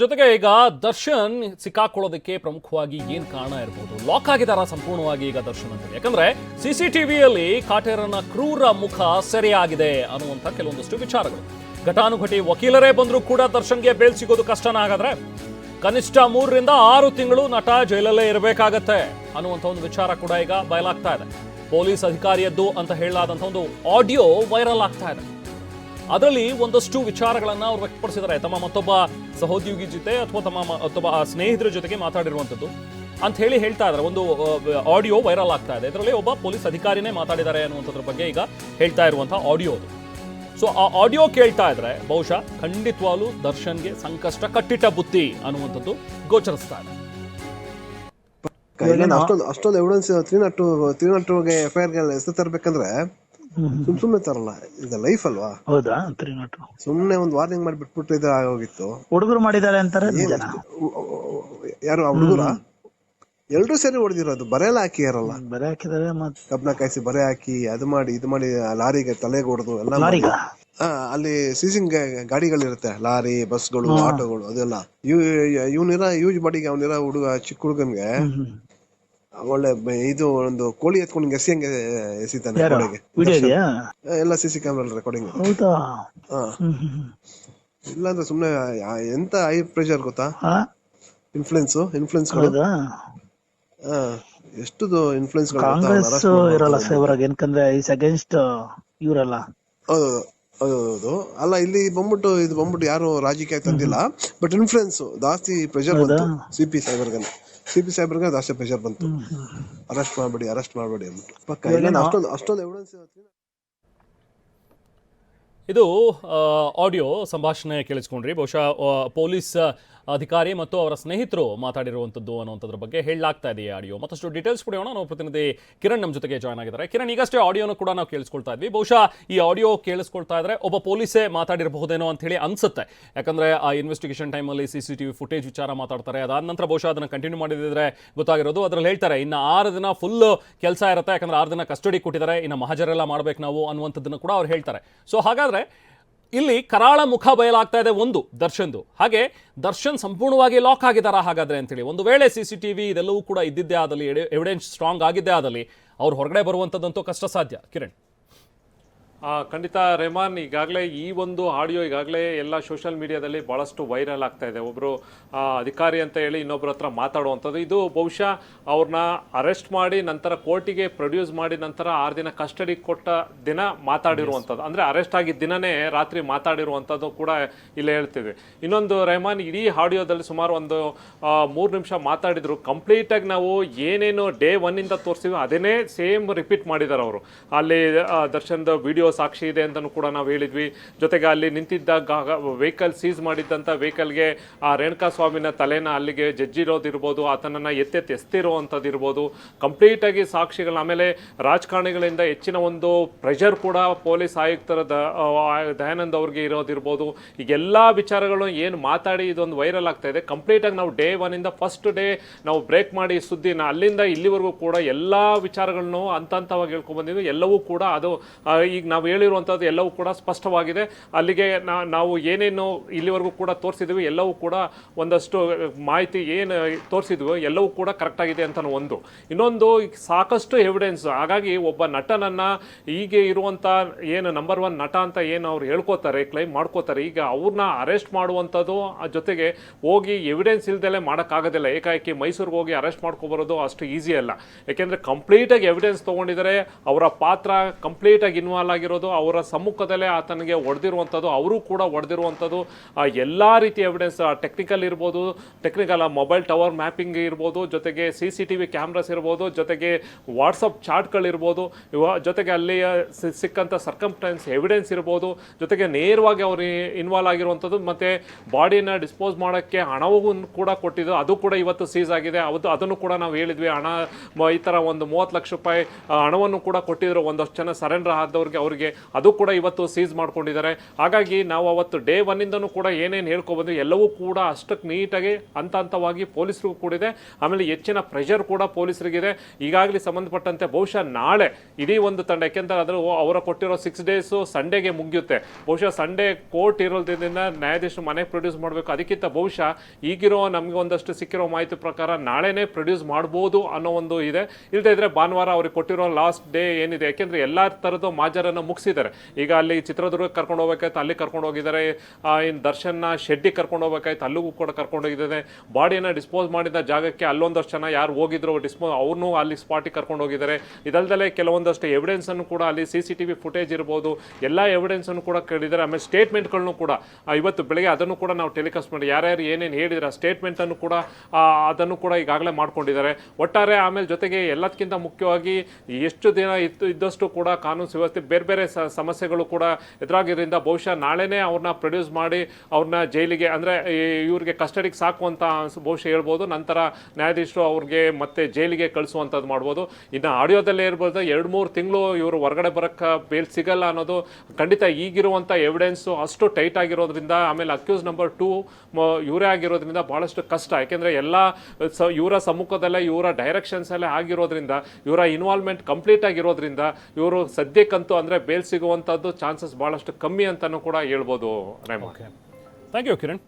ಜೊತೆಗೆ ಈಗ ದರ್ಶನ್ ಸಿಕ್ಕಾಕೊಳ್ಳೋದಕ್ಕೆ ಪ್ರಮುಖವಾಗಿ ಏನ್ ಕಾರಣ ಇರಬಹುದು ಲಾಕ್ ಆಗಿದಾರ ಸಂಪೂರ್ಣವಾಗಿ ಈಗ ದರ್ಶನ್ ಅಂತ ಯಾಕಂದ್ರೆ ಸಿಸಿಟಿವಿಯಲ್ಲಿ ಕಾಟೇರನ ಕ್ರೂರ ಮುಖ ಸೆರೆಯಾಗಿದೆ ಅನ್ನುವಂಥ ಕೆಲವೊಂದಷ್ಟು ವಿಚಾರಗಳು. ಘಟಾನುಘಟಿ ವಕೀಲರೇ ಬಂದರೂ ಕೂಡ ದರ್ಶನ್ಗೆ ಬೇಲ್ ಸಿಗೋದು ಕಷ್ಟನ ಹಾಗಾದ್ರೆ ಕನಿಷ್ಠ ಮೂರರಿಂದ ಆರು ತಿಂಗಳು ನಟ ಜೈಲಲ್ಲೇ ಇರಬೇಕಾಗತ್ತೆ ಅನ್ನುವಂಥ ಒಂದು ವಿಚಾರ ಕೂಡ ಈಗ ಬಯಲಾಗ್ತಾ ಇದೆ. ಪೊಲೀಸ್ ಅಧಿಕಾರಿಯದ್ದು ಅಂತ ಹೇಳಲಾದಂಥ ಒಂದು ಆಡಿಯೋ ವೈರಲ್ ಆಗ್ತಾ ಇದೆ. ಅದರಲ್ಲಿ ಒಂದಷ್ಟು ವಿಚಾರಗಳನ್ನು ಅವ್ರು ವ್ಯಕ್ತಪಡಿಸಿದ್ದಾರೆ. ತಮ್ಮ ಮತ್ತೊಬ್ಬ ಸಹೋದ್ಯೋಗಿ ಜೊತೆ ಅಥವಾ ತಮ್ಮ ಅಥವಾ ಆ ಸ್ನೇಹಿತರ ಜೊತೆಗೆ ಮಾತಾಡಿರುವಂಥದ್ದು. ಅಂತ ಹೇಳಿ ಹೇಳ್ತಾ ಇದ್ದಾರೆ. ಒಂದು ಆಡಿಯೋ ವೈರಲ್ ಆಗ್ತಾ ಇದೆ. ಇದರಲ್ಲಿ ಒಬ್ಬ ಪೊಲೀಸ್ ಅಧಿಕಾರಿನೇ ಮಾತಾಡಿದ್ದಾರೆ ಅನ್ನುವಂಥದ್ರ ಬಗ್ಗೆ ಈಗ ಹೇಳ್ತಾ ಇರುವಂಥ ಆಡಿಯೋ ಅದು. ಸೊ, ಆ ಆಡಿಯೋ ಕೇಳ್ತಾ ಇದ್ರೆ ಬಹುಶಃ ಖಂಡಿತವಾಗ್ಲೂ ದರ್ಶನ್ಗೆ ಸಂಕಷ್ಟ ಕಟ್ಟಿಟ್ಟ ಬುತ್ತಿ ಅನ್ನುವಂಥದ್ದು ಗೋಚರಿಸ್ತಾ ಇದೆ. ಅಷ್ಟೊಂದು evidence three not three not F ಹೆಸರು ತರ್ಬೇಕಂದ್ರೆ ಸುಮ್ ಸುಮ್ನೆ ತರಲ್ಲ ಇದು ಲೈಫ್ ಅಲ್ವಾ? ಹೌದಾ? ತ್ರೀ ನಾಟ್ ಸುಮ್ನೆ ಒಂದ್ ವಾರ್ನಿಂಗ್ ಮಾಡಿ ಬಿಟ್ಬಿಟ್ಟು ಇದು ಆಗೋಗಿತ್ತು. ಹುಡುಗರು ಮಾಡಿದ್ದಾರೆ ಅಂತಾರೆ ಯಾರು ಆ ಹುಡುಗರ? ಎಲ್ರು ಸೇರಿ ಹೊಡೆದಿರೋದು ಬರೆಯಲ್ಲ ಹಾಕಿ ಯಾರಲ್ಲ ಬರೆ ಹಾಕಿದಾರೆ ಮತ್ತೆ ಕಬ್ನ ಕಾಯಿಸಿ ಬರೆ ಹಾಕಿ ಅದು ಮಾಡಿ ಇದು ಮಾಡಿ ಆ ಲಾರಿಗೆ ತಲೆಗೆ ಹೊಡೆದು ಎಲ್ಲ ಮಾಡಿ. ಅಲ್ಲಿ ಸೀಸಿಂಗ್ ಗಾಡಿಗಳಿರುತ್ತೆ ಲಾರಿ ಬಸ್ಗಳು ಆಟೋಗಳು ಅದೆಲ್ಲ. ಇವ್ ಇವನಿರ ಯೂಸ್ ಬಾಡಿಗೆ ಅವನಿರ ಹುಡುಗ ಚಿಕ್ಕ ಹುಡುಗನ್ಗೆ ಒಳ್ಳೆ ಇದು ಒಂದು ಕೋಳಿ ಎತ್ಕೊಂಡು ಎಸಿಯಂಗೆ ಎಸಿತಾನೆ ಯಾರು? ಕೋಳಿಗೆ. ವಿಡಿಯೋ ಇದೆಯಾ? ಎಲ್ಲ ಸಿಸಿ ಸಿ ಕ್ಯಾಮ್ರಾ ರೆಕಾರ್ಡಿಂಗ್ ಹೌದಾ? ಹಾ. ಹ್ಮ್ ಹ್ಮ್ ಹ್ಮ್. ಇಲ್ಲಾಂದ್ರೆ ಸುಮ್ನೆ ಎಂತ ಹೈ ಪ್ರೆಷರ್ ಗೊತ್ತಾ? ಹಾ? ಇನ್ಫ್ಲುಯೆನ್ಸ್ ಇನ್ಫ್ಲುಯೆನ್ಸ್ ಹೌದಾ? ಎಷ್ಟು ಇನ್ಫ್ಲುಯೆನ್ಸ್ ಕಾಂಗ್ರೆಸ್ ಇರಲ್ಲ ಫೇವರ್ ಆಗಿ ಏನಕಂದ್ರೆ ಇಸ್ ಅಗೇನ್ಸ್ಟ್ ಇವರಲ್ಲ. ಹೌದು ಹೌದು ಅಲ್ಲ ಇಲ್ಲಿ ಬಂದ್ಬಿಟ್ಟು ಇದು ಬಂದ್ಬಿಟ್ಟು ಯಾರು ರಾಜಕೀಯ ತಂದಿಲ್ಲ. ಬಟ್ ಇನ್ಫ್ಲುಯೆನ್ಸ್ ಜಾಸ್ತಿ ಪ್ರೆಷರ್ ಬಂತು ಸಿಪಿ ಪಿ ಸಾಹೇಬರ್ಗೆ ಸಿ ಪಿ ಸಾಹೇಬರ್ಗೆ ಜಾಸ್ತಿ ಪ್ರೆಷರ್ ಬಂತು. ಅರೆಸ್ಟ್ ಮಾಡಬೇಡಿ ಅರೆಸ್ಟ್ ಮಾಡಬೇಡಿ ಅಂದ್ಬಿಟ್ಟು. ಪಕ್ಕ ಅಷ್ಟೊಂದು ಅಷ್ಟೊಂದು ಎವಿಡೆನ್ಸ್ ಇದು ಆಡಿಯೋ ಸಂಭಾಷಣೆ ಕೇಳಿಸ್ಕೊಂಡ್ರಿ. ಬಹುಶಃ ಪೊಲೀಸ್ ಅಧಿಕಾರಿ ಮತ್ತು ಅವರ ಸ್ನೇಹಿತರು ಮಾತಾಡಿರುವಂಥದ್ದು ಅನ್ನುವಂಥದ್ರ ಬಗ್ಗೆ ಹೇಳಲಾಗ್ತಾ ಇದೆ ಆಡಿಯೋ. ಮತ್ತಷ್ಟು ಡೀಟೇಲ್ಸ್ ಕೊಡೋಣ ನಾವು ಪ್ರತಿನಿಧಿ ಕಿರಣ್ ನಮ್ಮ ಜೊತೆಗೆ ಜಾಯ್ನ್ ಆಗಿದ್ದಾರೆ. ಕಿರಣ್, ಈಗಷ್ಟೇ ಆಡಿಯೋನು ಕೂಡ ನಾವು ಕೇಳಿಸ್ಕೊಳ್ತಾ ಇದ್ವಿ. ಬಹುಶಃ ಈ ಆಡಿಯೋ ಕೇಳಿಸ್ಕೊಳ್ತಾ ಇದ್ರೆ ಒಬ್ಬ ಪೊಲೀಸೇ ಮಾತಾಡಿರಬಹುದೇನೋ ಅಂತ ಹೇಳಿ ಅನ್ಸುತ್ತೆ. ಯಾಕಂದ್ರೆ ಆ ಇನ್ವೆಸ್ಟಿಗೇಷನ್ ಟೈಮಲ್ಲಿ C C T V footage ವಿಚಾರ ಮಾತಾಡ್ತಾರೆ. ಅದಾದ ನಂತರ ಬಹುಶಃ ಅದನ್ನು ಕಂಟಿನ್ಯೂ ಮಾಡಿದ್ರೆ ಗೊತ್ತಾಗಿರೋದು. ಅದರಲ್ಲಿ ಹೇಳ್ತಾರೆ, ಇನ್ನು ಆರು ದಿನ ಫುಲ್ ಕೆಲಸ ಇರುತ್ತೆ. ಯಾಕಂದ್ರೆ ಆರು ದಿನ ಕಸ್ಟಡಿ ಕೊಟ್ಟಿದ್ದಾರೆ. ಇನ್ನು ಮಹಾಜರೆಲ್ಲ ಮಾಡ್ಬೇಕು ನಾವು ಅನ್ನುವಂಥದ್ದನ್ನು ಕೂಡ ಅವ್ರು ಹೇಳ್ತಾರೆ. ಸೊ ಹಾಗಾದ್ರೆ ಇಲ್ಲಿ ಕರಾಳ ಮುಖ ಬಯಲಾಗ್ತಾ ಇದೆ ಒಂದು ದರ್ಶನ್ದು. ಹಾಗೆ ದರ್ಶನ್ ಸಂಪೂರ್ಣವಾಗಿ ಲಾಕ್ ಆಗಿದ್ದಾರಾ ಹಾಗಾದ್ರೆ ಅಂತೇಳಿ. ಒಂದು ವೇಳೆ ಸಿ ಸಿ ಟಿ ಇದೆಲ್ಲವೂ ಕೂಡ ಇದ್ದಿದ್ದೇ ಆದಲ್ಲಿ ಎವಿಡೆನ್ಸ್ ಸ್ಟ್ರಾಂಗ್ ಆಗಿದ್ದೇ ಆದಲ್ಲಿ, ಅವ್ರು ಹೊರಗಡೆ ಬರುವಂಥದ್ದಂತೂ ಕಷ್ಟ ಸಾಧ್ಯ. ಕಿರಣ್. ಖಂಡಿತ ರೆಹಮಾನ್ ಈಗಾಗಲೇ ಈ ಒಂದು ಆಡಿಯೋ ಈಗಾಗಲೇ ಎಲ್ಲ ಸೋಷಿಯಲ್ ಮೀಡಿಯಾದಲ್ಲಿ ಭಾಳಷ್ಟು ವೈರಲ್ ಆಗ್ತಾ ಇದೆ. ಒಬ್ಬರು ಅಧಿಕಾರಿ ಅಂತ ಹೇಳಿ ಇನ್ನೊಬ್ಬರ ಹತ್ರ ಮಾತಾಡುವಂಥದ್ದು. ಇದು ಬಹುಶಃ ಅವ್ರನ್ನ ಅರೆಸ್ಟ್ ಮಾಡಿ ನಂತರ ಕೋರ್ಟಿಗೆ ಪ್ರೊಡ್ಯೂಸ್ ಮಾಡಿ ನಂತರ ಆರು ದಿನ ಕಸ್ಟಡಿ ಕೊಟ್ಟ ದಿನ ಮಾತಾಡಿರುವಂಥದ್ದು. ಅಂದರೆ ಅರೆಸ್ಟ್ ಆಗಿದ್ದ ದಿನನೇ ರಾತ್ರಿ ಮಾತಾಡಿರುವಂಥದ್ದು ಕೂಡ ಇಲ್ಲಿ ಹೇಳ್ತೀವಿ. ಇನ್ನೊಂದು ರೆಹಮಾನ್ ಇಡೀ ಆಡಿಯೋದಲ್ಲಿ ಸುಮಾರು ಒಂದು ಮೂರು ನಿಮಿಷ ಮಾತಾಡಿದರು. ಕಂಪ್ಲೀಟಾಗಿ ನಾವು ಏನೇನು ಡೇ ಒನ್ನಿಂದ ತೋರಿಸ್ತೀವಿ ಅದನ್ನೇ ಸೇಮ್ ರಿಪೀಟ್ ಮಾಡಿದ್ದಾರೆ ಅವರು. ಅಲ್ಲಿ ದರ್ಶನದ ದರ್ಶನ್ದ ವಿಡಿಯೋ ಸಾಕ್ಷಿ ಇದೆ ಅಂತಲೂ ಕೂಡ ನಾವು ಹೇಳಿದ್ವಿ. ಜೊತೆಗೆ ಅಲ್ಲಿ ನಿಂತಿದ್ದ ವೆಹಿಕಲ್ ಸೀಸ್ ಮಾಡಿದ್ದಂಥ ವೆಹಿಕಲ್ಗೆ ಆ ರೇಣುಕಾ ಸ್ವಾಮಿನ ತಲೆನ ಅಲ್ಲಿಗೆ ಜಜ್ಜಿರೋದಿರ್ಬೋದು, ಆತನನ್ನು ಎತ್ತೆತ್ತಿ ಎಸ್ತಿರುವಂಥದ್ದು ಇರ್ಬೋದು ಕಂಪ್ಲೀಟಾಗಿ ಸಾಕ್ಷಿಗಳು, ಆಮೇಲೆ ರಾಜಕಾರಣಿಗಳಿಂದ ಹೆಚ್ಚಿನ ಒಂದು ಪ್ರೆಷರ್ ಕೂಡ ಪೊಲೀಸ್ ಆಯುಕ್ತರ ದಯಾನಂದ್ ಅವ್ರಿಗೆ ಇರೋದಿರ್ಬೋದು. ಈಗೆಲ್ಲ ವಿಚಾರಗಳು ಏನು ಮಾತಾಡಿ ಇದೊಂದು ವೈರಲ್ ಆಗ್ತಾ ಇದೆ. ಕಂಪ್ಲೀಟಾಗಿ ನಾವು ಡೇ ಒನ್ನಿಂದ ಫಸ್ಟ್ ಡೇ ನಾವು ಬ್ರೇಕ್ ಮಾಡಿ ಸುದ್ದಿನ ಅಲ್ಲಿಂದ ಇಲ್ಲಿವರೆಗೂ ಕೂಡ ಎಲ್ಲ ವಿಚಾರಗಳನ್ನು ಹಂತ ಹಂತವಾಗಿ ಹೇಳ್ಕೊಂಡ್ಬಂದಿದ್ದು ಎಲ್ಲವೂ ಕೂಡ ಅದು ಈಗ ನಾವು ಹೇಳಿರುವಂಥದ್ದು ಎಲ್ಲವೂ ಕೂಡ ಸ್ಪಷ್ಟವಾಗಿದೆ. ಅಲ್ಲಿಗೆ ನಾವು ಏನೇನು ಇಲ್ಲಿವರೆಗೂ ಕೂಡ ತೋರಿಸಿದ್ವಿ, ಎಲ್ಲವೂ ಕೂಡ ಒಂದಷ್ಟು ಮಾಹಿತಿ ಏನು ತೋರಿಸಿದ್ವಿ ಎಲ್ಲವೂ ಕೂಡ ಕರೆಕ್ಟ್ ಆಗಿದೆ ಅಂತ ಒಂದು. ಇನ್ನೊಂದು, ಸಾಕಷ್ಟು ಎವಿಡೆನ್ಸ್ ಹಾಗಾಗಿ ಒಬ್ಬ ನಟನನ್ನು ಹೀಗೆ ಇರುವಂಥ ಏನು ನಂಬರ್ ಒನ್ ನಟ ಅಂತ ಏನು ಅವ್ರು ಹೇಳ್ಕೋತಾರೆ ಕ್ಲೈಮ್ ಮಾಡ್ಕೋತಾರೆ, ಈಗ ಅವ್ರನ್ನ ಅರೆಸ್ಟ್ ಮಾಡುವಂಥದ್ದು ಜೊತೆಗೆ ಹೋಗಿ ಎವಿಡೆನ್ಸ್ ಇಲ್ದಲೆ ಮಾಡೋಕ್ಕಾಗೋದಿಲ್ಲ. ಏಕಾಏಕಿ ಮೈಸೂರಿಗೆ ಹೋಗಿ ಅರೆಸ್ಟ್ ಮಾಡ್ಕೊಬರೋದು ಅಷ್ಟು ಈಸಿ ಅಲ್ಲ. ಯಾಕೆಂದರೆ ಕಂಪ್ಲೀಟಾಗಿ ಎವಿಡೆನ್ಸ್ ತೊಗೊಂಡಿದ್ದಾರೆ ಅವರ ಪಾತ್ರ ಕಂಪ್ಲೀಟಾಗಿ ಇನ್ವಾಲ್ವ್ ಆಗಿರೋದು, ಅವರ ಸಮ್ಮುಖದಲ್ಲೇ ಆತನಿಗೆ ಹೊಡೆದಿರುವಂಥದ್ದು ಅವರು ಕೂಡ ಹೊಡೆದಿರುವಂಥದ್ದು ಎಲ್ಲ ರೀತಿ ಎವಿಡೆನ್ಸ್ ಟೆಕ್ನಿಕಲ್ ಇರ್ಬೋದು ಟೆಕ್ನಿಕಲ್ ಮೊಬೈಲ್ ಟವರ್ ಮ್ಯಾಪಿಂಗ್ ಇರ್ಬೋದು, ಜೊತೆಗೆ C C T V cameras ಇರ್ಬೋದು, ಜೊತೆಗೆ ವಾಟ್ಸಪ್ ಚಾಟ್ಗಳಿರ್ಬೋದು ಇವ, ಜೊತೆಗೆ ಅಲ್ಲಿ ಸಿಕ್ಕಂಥ ಸರ್ಕಮ್ಸ್ಟೆನ್ಸ್ ಎವಿಡೆನ್ಸ್ ಇರ್ಬೋದು, ಜೊತೆಗೆ ನೇರವಾಗಿ ಅವರು ಇನ್ವಾಲ್ವ್ ಆಗಿರುವಂಥದ್ದು, ಮತ್ತು ಬಾಡಿನ ಡಿಸ್ಪೋಸ್ ಮಾಡೋಕ್ಕೆ ಹಣವೂ ಕೂಡ ಕೊಟ್ಟಿದ್ದು, ಅದು ಕೂಡ ಇವತ್ತು ಸೀಸ್ ಆಗಿದೆ ಅದು ಅದನ್ನು ಕೂಡ ನಾವು ಹೇಳಿದ್ವಿ, ಹಣ ಈ ಥರ ಒಂದು ಮೂವತ್ತು ಲಕ್ಷ ರೂಪಾಯಿ ಹಣವನ್ನು ಕೂಡ ಕೊಟ್ಟಿದ್ರು, ಒಂದಷ್ಟು ಜನ ಸರೆಂಡರ್ ಆದವ್ರಿಗೆ, ಅವ್ರಿಗೆ ಅದು ಕೂಡ ಇವತ್ತು ಸೀಸ್ ಮಾಡ್ಕೊಂಡಿದ್ದಾರೆ. ಹಾಗಾಗಿ ನಾವು ಅವತ್ತು ಡೇ ಒನ್ನಿಂದನೂ ಕೂಡ ಏನೇನು ಹೇಳ್ಕೊಬಂದ್ರೆ ಎಲ್ಲವೂ ಕೂಡ ಅಷ್ಟಕ್ಕೆ ನೀಟಾಗಿ, ಹಂತ ಹಂತವಾಗಿ ಪೊಲೀಸರಿಗೂ ಕೂಡ ಇದೆ. ಆಮೇಲೆ ಹೆಚ್ಚಿನ ಪ್ರೆಷರ್ ಕೂಡ ಪೊಲೀಸರಿಗಿದೆ. ಈಗಾಗಲೇ ಸಂಬಂಧಪಟ್ಟಂತೆ ಬಹುಶಃ ನಾಳೆ ಇಡೀ ಒಂದು ತಂಡ, ಯಾಕೆಂದರೆ ಅದರ ಅವರ ಕೊಟ್ಟಿರೋ ಸಿಕ್ಸ್ ಡೇಸು ಸಂಡೇಗೆ ಮುಗಿಯುತ್ತೆ. ಬಹುಶಃ ಸಂಡೇ ಕೋರ್ಟ್ ಇರೋದ್ರಿಂದ ನ್ಯಾಯಾಧೀಶರು ಮನೆಗೆ ಪ್ರೊಡ್ಯೂಸ್ ಮಾಡಬೇಕು. ಅದಕ್ಕಿಂತ ಬಹುಶಃ ಈಗಿರೋ ನಮಗೆ ಒಂದಷ್ಟು ಸಿಕ್ಕಿರೋ ಮಾಹಿತಿ ಪ್ರಕಾರ ನಾಳೆನೇ ಪ್ರೊಡ್ಯೂಸ್ ಮಾಡ್ಬೋದು ಅನ್ನೋ ಒಂದು ಇದೆ. ಇಲ್ಲದೇ ಇದ್ರೆ ಭಾನುವಾರ ಅವ್ರಿಗೆ ಕೊಟ್ಟಿರೋ ಲಾಸ್ಟ್ ಡೇ ಏನಿದೆ? ಯಾಕೆಂದ್ರೆ ಎಲ್ಲ ಥರದ ಮಾಜರನ್ನು ಮುಗಿಸಿದ್ದಾರೆ. ಈಗ ಅಲ್ಲಿ ಚಿತ್ರದುರ್ಗಕ್ಕೆ ಕರ್ಕೊಂಡು ಹೋಗ್ಬೇಕಾಯ್ತು, ಅಲ್ಲಿ ಕರ್ಕೊಂಡು ಹೋಗಿದ್ದಾರೆ. ಇನ್ನು ದರ್ಶನ್ನ ಶೆಡ್ಡಿಗೆ ಕರ್ಕೊಂಡು ಹೋಗ್ಬೇಕಾಯ್ತು, ಅಲ್ಲಿಗೂ ಕೂಡ ಕರ್ಕೊಂಡು ಹೋಗಿದ್ದಾರೆ. ಬಾಡಿಯನ್ನು ಡಿಸ್ಪೋಸ್ ಮಾಡಿದ ಜಾಗಕ್ಕೆ ಅಲ್ಲೊಂದಷ್ಟು ಜನ ಯಾರು ಹೋಗಿದ್ರು ಡಿಸ್ಪೋಸ್ ಅವ್ರನ್ನೂ ಅಲ್ಲಿ ಸ್ಪಾಟಿಗೆ ಕರ್ಕೊಂಡು ಹೋಗಿದ್ದಾರೆ. ಇದಲ್ದಲೆ ಕೆಲವೊಂದಷ್ಟು ಎವಿಡೆನ್ಸನ್ನು ಕೂಡ ಅಲ್ಲಿ C C T V footage ಇರ್ಬೋದು, ಎಲ್ಲ ಎವಿಡೆನ್ಸನ್ನು ಕೂಡ ಕೇಳಿದ್ದಾರೆ. ಆಮೇಲೆ ಸ್ಟೇಟ್ಮೆಂಟ್ಗಳನ್ನು ಕೂಡ ಇವತ್ತು ಬೆಳಗ್ಗೆ ಅದನ್ನು ಕೂಡ ನಾವು ಟೆಲಿಕಾಸ್ಟ್ ಮಾಡಿ, ಯಾರ್ಯಾರು ಏನೇನು ಹೇಳಿದ್ರೆ ಆ ಸ್ಟೇಟ್ಮೆಂಟನ್ನು ಕೂಡ ಅದನ್ನು ಕೂಡ ಈಗಾಗಲೇ ಮಾಡ್ಕೊಂಡಿದ್ದಾರೆ. ಒಟ್ಟಾರೆ ಆಮೇಲೆ ಜೊತೆಗೆ ಎಲ್ಲದಕ್ಕಿಂತ ಮುಖ್ಯವಾಗಿ, ಎಷ್ಟು ದಿನ ಇತ್ತು, ಇದ್ದಷ್ಟು ಕೂಡ ಕಾನೂನು ಸುವ್ಯವಸ್ಥೆ ಬೇರೆ ಬೇರೆ ಸ- ಸಮಸ್ಯೆಗಳು ಕೂಡ ಎದುರಾಗಿರೋದ್ರಿಂದ ಬಹುಶಃ ನಾಳೆನೇ ಅವ್ರನ್ನ ಪ್ರೊಡ್ಯೂಸ್ ಮಾಡಿ ಅವ್ರನ್ನ ಜೈಲಿಗೆ ಅಂದರೆ ಇವ್ರಿಗೆ ಕಸ್ಟಡಿಗೆ ಸಾಕು ಅಂತ ಬಹುಶಃ ಹೇಳ್ಬೋದು. ನಂತರ ನ್ಯಾಯಾಧೀಶರು ಅವ್ರಿಗೆ ಮತ್ತೆ ಜೈಲಿಗೆ ಕಳಿಸುವಂಥದ್ದು ಮಾಡ್ಬೋದು. ಇನ್ನು ಆಡಿಯೋದಲ್ಲೇ ಇರ್ಬೋದು ಎರಡು ಮೂರು ತಿಂಗಳು ಇವರು ಹೊರಗಡೆ ಬರೋಕ್ಕೆ ಬೇಲ್ ಸಿಗಲ್ಲ ಅನ್ನೋದು ಖಂಡಿತ ಈಗಿರುವಂಥ ಎವಿಡೆನ್ಸು ಅಷ್ಟು ಟೈಟ್ ಆಗಿರೋದ್ರಿಂದ, ಆಮೇಲೆ ಅಕ್ಯೂಸ್ ನಂಬರ್ ಟೂ ಇವರೇ ಆಗಿರೋದ್ರಿಂದ ಭಾಳಷ್ಟು ಕಷ್ಟ. ಯಾಕೆಂದರೆ ಎಲ್ಲ ಸ, ಇವರ ಸಮ್ಮುಖದಲ್ಲೇ, ಇವರ ಡೈರೆಕ್ಷನ್ಸಲ್ಲೇ ಆಗಿರೋದ್ರಿಂದ, ಇವರ ಇನ್ವಾಲ್ವ್ಮೆಂಟ್ ಕಂಪ್ಲೀಟ್ ಆಗಿರೋದ್ರಿಂದ, ಇವರು ಸದ್ಯಕ್ಕಂತೂ ಅಂದರೆ ಬೇಲ್ ಸಿಗುವಂಥದ್ದು ಚಾನ್ಸಸ್ ಭಾಳಷ್ಟು ಕಮ್ಮಿ ಅಂತಲೂ ಕೂಡ ಹೇಳ್ಬೋದು ರೇಮಾ. Thank you Kiran